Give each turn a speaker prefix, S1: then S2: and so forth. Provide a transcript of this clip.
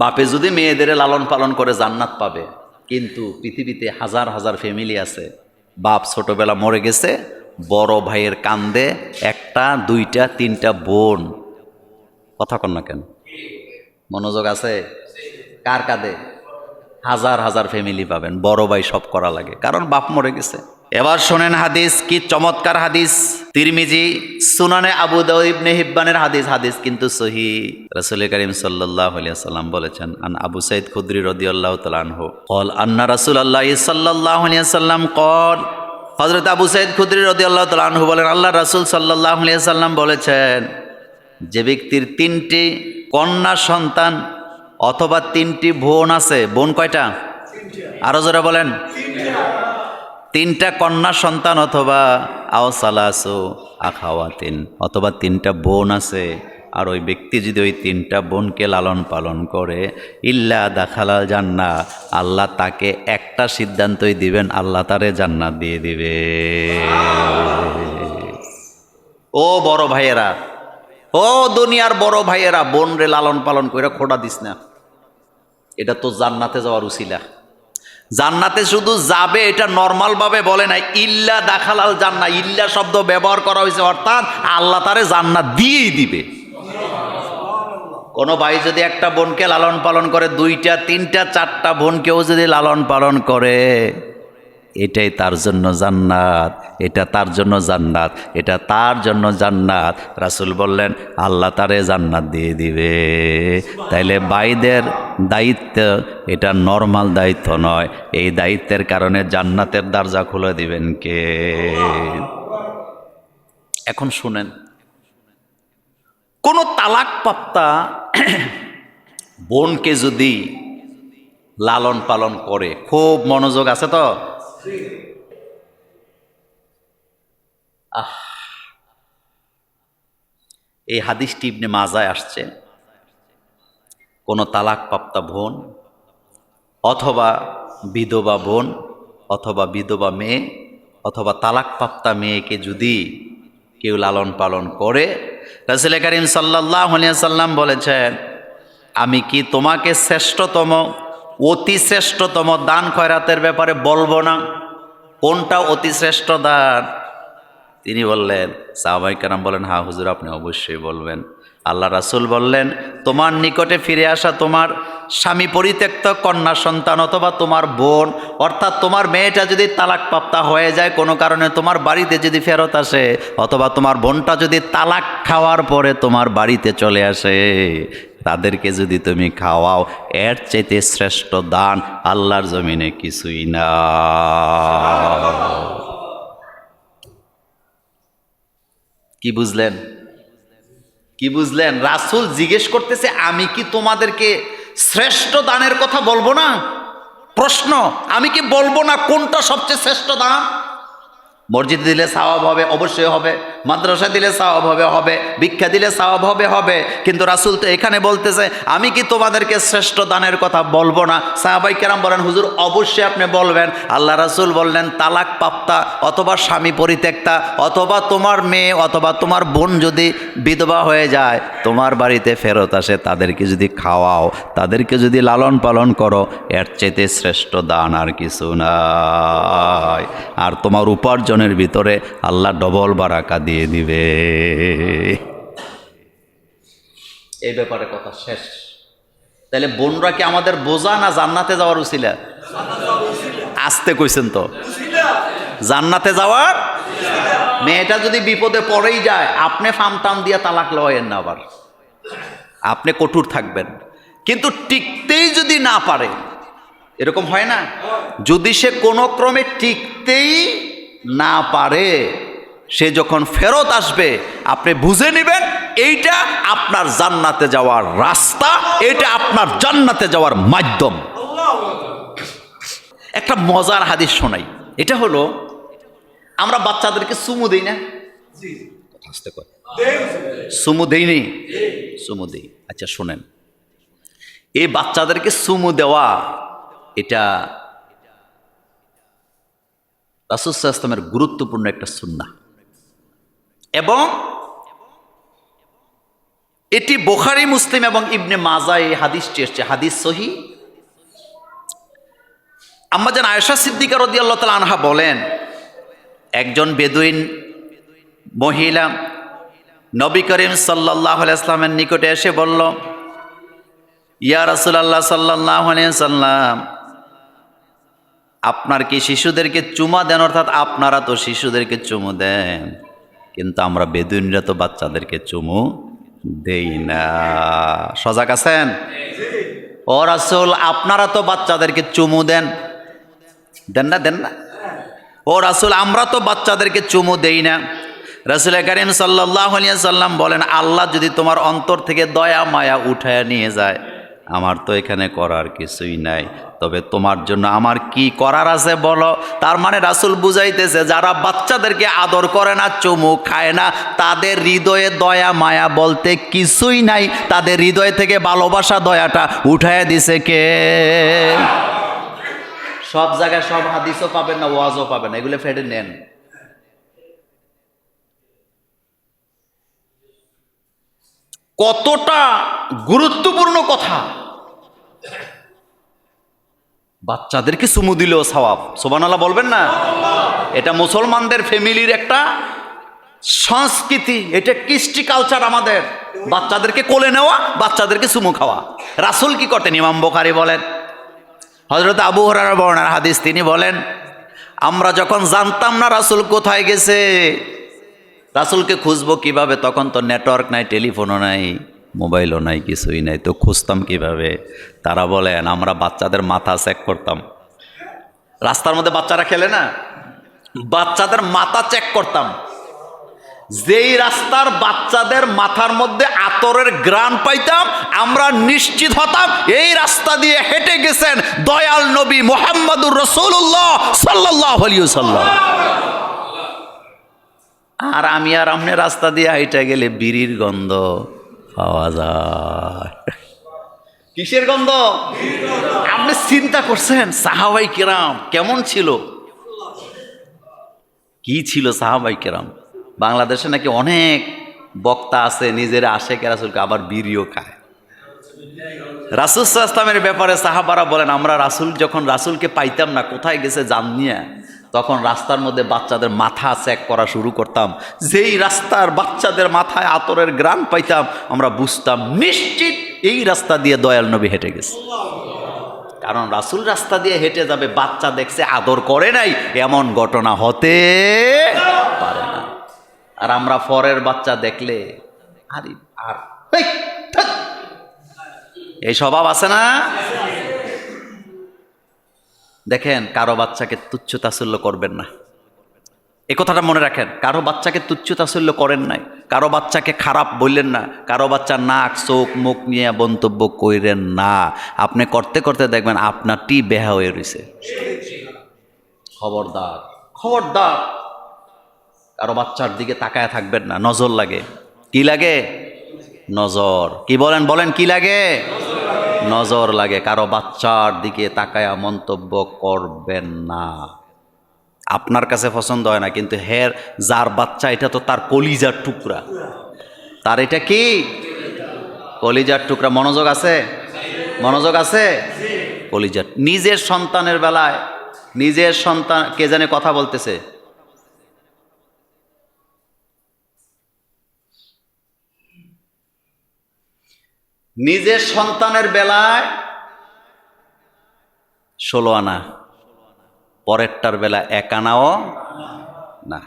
S1: বাপে যদি মেয়েদের লালন পালন করে জান্নাত পাবে, কিন্তু পৃথিবীতে হাজার হাজার ফ্যামিলি আছে। বাপ ছোটবেলা মরে গেছে, বড় ভাইয়ের কান্দে, একটা, দুইটা, তিনটা বোন। কথা কন না কেন? মনোযোগ আছে? কার কাঁদে হাজার হাজার ফ্যামিলি পাবেন, বড় ভাই সব করা লাগে। কারণ বাপ মরে গেছে। এবার শোনেন হাদিস, কি চমৎকার হাদিস। তিরমিজি, সুনানে আবু দিবনে হিব্বানের হাদিস হাদিস কিন্তু সহি। রসুল করিম সাল্লাহ সাল্লাম বলেছেন, আন আবু সাইদ খুদ্রি রদি আল্লাহ তালানহ কল আন্না রসুল আল্লাহ সাল্লাহ সাল্লাম কল হজরত আবু সাইদ খুদ্রি রদি আল্লাহ তালানহু বলেন আল্লাহ রসুল সাল্লাহ সাল্লাম বলেছেন, যে ব্যক্তির তিনটি কন্যা সন্তান অথবা তিনটি বোন আছে, বোন কয়টা? আরও জোরে বলেন। তিনটা কন্যা সন্তান অথবা আওসালাসো আখাওয়াতিন, অথবা তিনটা বোন আছে, আর ওই ব্যক্তি যদি ওই তিনটা বোনকে লালন পালন করে, ইল্লা দাখালা জান্না, আল্লাহ তাকে একটা সিদ্ধান্তই দিবেন, আল্লাহ তারে জান্নাত দিয়ে দিবে। ও বড় ভাইয়েরা, ও দুনিয়ার বড় ভাইয়েরা বোন রে লালন পালন করে খোটা দিস না। এটা তো জান্নাতে যাওয়ার উচিলা জান্নাতে শুধু যাবে এটা নর্মাল ভাবে বলে না ইল্লা দাখালাল জান্না ইল্লা শব্দ ব্যবহার করা হয়েছে, অর্থাৎ আল্লাহ তারে জান্নাত দিয়েই দিবে। কোনো ভাই যদি একটা বোনকে লালন পালন করে, দুইটা, তিনটা, চারটা বোনকেও যদি লালন পালন করে এটাই তার জন্য জান্নাত, এটা তার জন্য জান্নাত, এটা তার জন্য জান্নাত। রাসুল বললেন, আল্লাহ তারে জান্নাত দিয়ে দিবে। তাইলে বাইদের দায়িত্ব এটা নর্মাল দায়িত্ব নয়। এই দায়িত্বের কারণে জান্নাতের দরজা খুলে দিবেন কে? এখন শুনেন, কোনো তালাক পাপ্তা বোনকে যদি লালন পালন করে, খুব মনোযোগ আছে তো? আহ। এই হাদিসটি ইবনে মাজায় আসছে। কোনো তালাক পাপ্তা বোন অথবা বিধবা বোন অথবা বিধবা মেয়ে অথবা তালাক পাপ্তা মেয়েকে যদি কেউ লালন পালন করে, রাসুল করিম সাল্লাহ সাল্লাম বলেছেন, আমি কি তোমাকে শ্রেষ্ঠতম, অতি শ্রেষ্ঠতম দান খয়রাতের ব্যাপারে বলব না? কোনটা অতি শ্রেষ্ঠ দান তিনি বললেন, সাহাবাই কারাম বলেন, হা, হুজুর, আপনি অবশ্যই বলবেন। আল্লাহ রাসুল বললেন, তোমার নিকটে ফিরে আসা তোমার স্বামী পরিত্যক্ত কন্যা সন্তান অথবা তোমার বোন, অর্থাৎ তোমার মেয়েটা যদি তালাক প্রাপ্তা হয়ে যায়, কোনো কারণে তোমার বাড়িতে যদি ফেরত আসে, অথবা তোমার বোনটা যদি তালাক খাওয়ার পরে তোমার বাড়িতে চলে আসে। তাদেরকে যদি তুমি খাওয়াও, এর চাইতে শ্রেষ্ঠ দান আল্লাহর জমিনে কিছুই না। কি বুঝলেন? কি বুঝলেন? রাসুল জিজ্ঞেস করতেছে, আমি কি তোমাদেরকে শ্রেষ্ঠ দানের কথা বলব না? প্রশ্ন, আমি কি বলব না কোনটা সবচেয়ে শ্রেষ্ঠ দান? মসজিদ দিলে সাওয়াব হবে, অবশ্যই হবে। মাদ্রাসা দিলে সাওয়াব হবে হবে। ভিক্ষা দিলে সাওয়াব হবে হবে। কিন্তু রাসুল তো এখানে বলতেছে, আমি কি তোমাদেরকে শ্রেষ্ঠ দানের কথা বলব না? সাহাবাই কেরাম বলেন, হুজুর, অবশ্যই আপনি বলবেন। আল্লাহ রাসুল বললেন, তালাক পাপ্তা অথবা স্বামী পরিত্যক্তা অথবা তোমার মেয়ে অথবা তোমার বোন যদি বিধবা হয়ে যায়, তোমার বাড়িতে ফেরত আসে, তাদেরকে যদি খাওয়াও, তাদেরকে যদি লালন পালন করো, এর চাইতে শ্রেষ্ঠ দান আর কিছু নাই। আর তোমার উপার্জনের ভিতরে আল্লাহ ডবল বারাকা দিয়ে দিবে। এই ব্যাপারে কথা শেষ। তাহলে বোনরা কি আমাদের বোঝা না জান্নাতে যাওয়ার উচিলা আসতে কইছেন তো। জান্নাতে যাওয়ার? মেয়েটা যদি বিপদে পড়েই যায়, আপনি ফাম টাম দিয়ে তালাক লয়েন না আবার। আপনি কঠোর থাকবেন। কিন্তু টিকতেই যদি না পারে, এরকম হয় না? যদি সে কোনো ক্রমে টিকতেই না পারে সে যখন ফেরত আসবে, আপনি বুঝে নেবেন, এইটা আপনার জান্নাতে যাওয়ার রাস্তা, এটা আপনার জান্নাতে যাওয়ার মাধ্যম। একটা মজার হাদিস শোনাই। এটা হলো, আমরা বাচ্চাদেরকে সুমু দিই না? সুমু দেইনি সুমু দেই। আচ্ছা শোনেন। এই বাচ্চাদেরকে সুমু দেওয়া, এটা রাসুসাল্লামের গুরুত্বপূর্ণ একটা সুন্না এবং এটি বোখারি, মুসলিম এবং ইবনে মাজা এই হাদিসটি এসছে হাদিস সহি। আম্মাজান আয়েশা সিদ্দিকা রদি আল্লাহ তালা আনহা বলেন, একজন বেদুইন মহিলা নবী করিম সাল্লাহ ইসলামের নিকটে এসে বলল, ইয়া রসুলাল্লাহ সাল্লাহ সাল্লাম আপনার কি শিশুদেরকে চুমা দেন? অর্থাৎ আপনারা তো শিশুদেরকে চুমু দেন। কিন্তু আমরা বেদুইনরা তো বাচ্চাদেরকে চুমু দেই না। সজাগ আছেন? ও রাসুল, আপনারা তো বাচ্চাদেরকে চুমু দেন। দেন না দেন না। ও রাসুল, আমরা তো বাচ্চাদেরকে চুমু দেই না। রাসুল করিম সাল্লাহ সাল্লাম বলেন, আল্লাহ যদি তোমার অন্তর থেকে দয়া, মায়া উঠায় নিয়ে যায় আমার তো এখানে করার কিছুই নাই। তবে তোমার জন্য আমার কি করার আছে বলো? তার মানে রাসুল বুঝাইতেছে, যারা বাচ্চাদেরকে আদর করে না, চুমু খায় না, তাদের হৃদয়ে দয়া, মায়া বলতে কিছুই নাই। তাদের হৃদয় থেকে ভালোবাসা দয়াটা উঠায় দিছে কে? সব জায়গায় সব হাদিসও পাবেন না, ওয়াজও পাবেন না। এগুলো ফেটে নেন। কতটা গুরুত্বপূর্ণ কথা। বাচ্চাদেরকে চুমু দিলেও সওয়াব। সোবান আল্লাহ বলবেন না? এটা মুসলমানদের ফ্যামিলির একটা সংস্কৃতি, এটা কৃষ্টি কালচার আমাদের। বাচ্চাদেরকে কোলে নেওয়া, বাচ্চাদেরকে চুমু খাওয়া। রাসুল কি করতেন? ইমাম বোখারি বলেন হজরত আবু হরার বর্ণার হাদিস তিনি বলেন, আমরা যখন জানতাম না রাসুল কোথায় গেছে, রাসুলকে খুঁজবো কীভাবে, তখন তো নেটওয়ার্ক নাই টেলিফোনও নাই। মোবাইলও নাই, কিছুই নাই। তো খুঁজতাম কীভাবে? তারা বলেন আমরা বাচ্চাদের মাথা চেক করতাম। রাস্তার মধ্যে বাচ্চারা খেলে না? বাচ্চাদের মাথা চেক করতাম। যেই রাস্তার বাচ্চাদের মাথার মধ্যে আতরের গ্রান পাইতাম, আমরা নিশ্চিত হতাম এই রাস্তা দিয়ে হেঁটে গেছেন দয়াল নবী মোহাম্মদুর রসুল্লাহ সাল্লাহ আর আমি আর আমনে রাস্তা দিয়ে হাইটা গেলে বিড়ির গন্ধ। পাওয়া যায়। কিসের গন্ধ? আপনি চিন্তা করছেন, সাহাবাই কেরাম কেমন ছিল? কি ছিল সাহাবাই কেরাম? বাংলাদেশে নাকি অনেক বক্তা আছে, নিজের আশেখ রাসুলকে আবার বিড়িও খায়। রাসুল ইসলামের ব্যাপারে সাহাবারা বলেন, আমরা রাসুল যখন রাসুলকে পাইতাম না, কোথায় গেছে জান নিয়ে? তখন রাস্তার মধ্যে বাচ্চাদের মাথা চেক করা শুরু করতাম। যেই রাস্তার বাচ্চাদের মাথায় আতরের গ্রাম পাইতাম, আমরা বুঝতাম, নিশ্চিত এই রাস্তা দিয়ে দয়াল নবী হেঁটে গেছে। কারণ রাসুল রাস্তা দিয়ে হেঁটে যাবে, বাচ্চা দেখছে আদর করে নাই, এমন ঘটনা হতে পারে না। আর আমরা ফরের বাচ্চা দেখলে, আরে আর এই স্বভাব আছে না? দেখেন, কারও বাচ্চাকে তুচ্ছ তাচ্ছল্য করবেন না। এ কথাটা মনে রাখেন, কারও বাচ্চাকে তুচ্ছ তাচ্ছল্য করেন নাই। কারও বাচ্চাকে খারাপ বললেন না। কারও বাচ্চার নাক, চোখ, মুখ নিয়ে মন্তব্য কইরেন না। আপনি করতে করতে দেখবেন আপনারটি বেহা হয়ে রয়েছে খবরদার খবরদার। কারও বাচ্চার দিকে তাকায় থাকবেন না, নজর লাগে। কি লাগে? নজর। কি বলেন বলেন, কি লাগে? নজর লাগে, কারও বাচ্চার দিকে তাকায়া মন্তব্য করবেন না। আপনার কাছে পছন্দ হয় না, কিন্তু হের, যার বাচ্চা, এটা তো তার কলিজার টুকরা। তার এটা কি? কলিজার টুকরা। মনোযোগ আছে? মনোযোগ আছে? কলিজার নিজের সন্তানের বেলায়, নিজের সন্তান কে জানে কথা বলতেছে? নিজের সন্তানের বেলায় ষোলো আনা পরেরটার বেলা এক আনাও না।